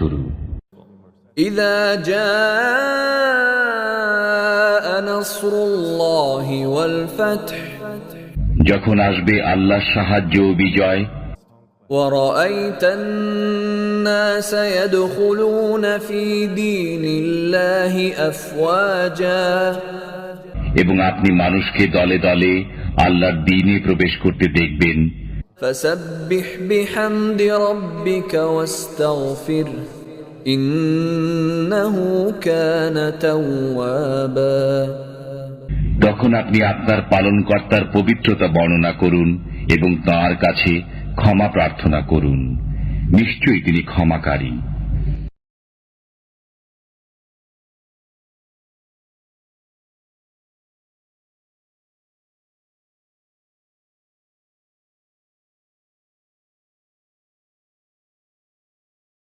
শুরু إذا جاء نصر الله والفتح যখন আসবে আল্লাহর সাহায্য ও বিজয় ورأيت الناس يدخلون في دين الله أفواجا এবং আপনি মানুষকে দলে দলে আল্লাহর দিনে প্রবেশ করতে দেখবেন فسبح بحمد ربك واستغفره إنه كان توابا তখন আপনি আপনার পালনকর্তার পবিত্রতা বর্ণনা করুন এবং তার কাছে ক্ষমা প্রার্থনা করুন নিশ্চয়ই তিনি ক্ষমাকারী